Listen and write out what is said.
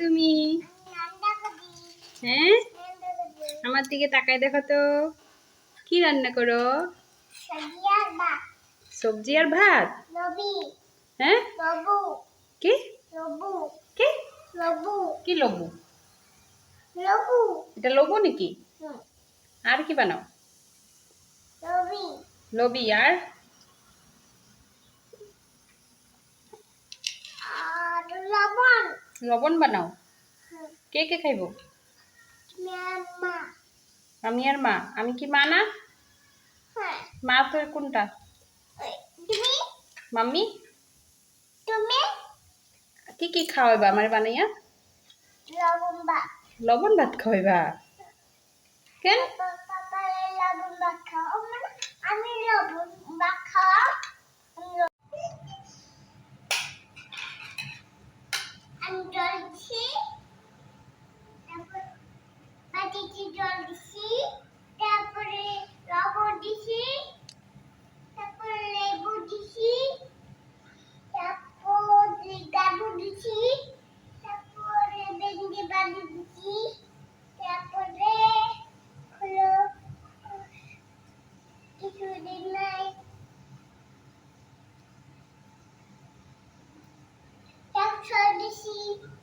তুমি? হ্যাঁ? আমার দিকে তাকায় দেখো তো। কি রান্না করো? সবজি আর ভাত? হ্যাঁ? কি? কি? কি লবু? এটা লবু নাকি? আর কি বানাও? লবি। আর? লবণ বানাও। কে কে খাইব? আমি আর মা। আমি কি মা না? মা তো কোনটা? মাম্মি? কি কি খাওয়াইবা আমার বানাইয়া? লবণ ভাত। খাওয়াইবা কেন? tudo.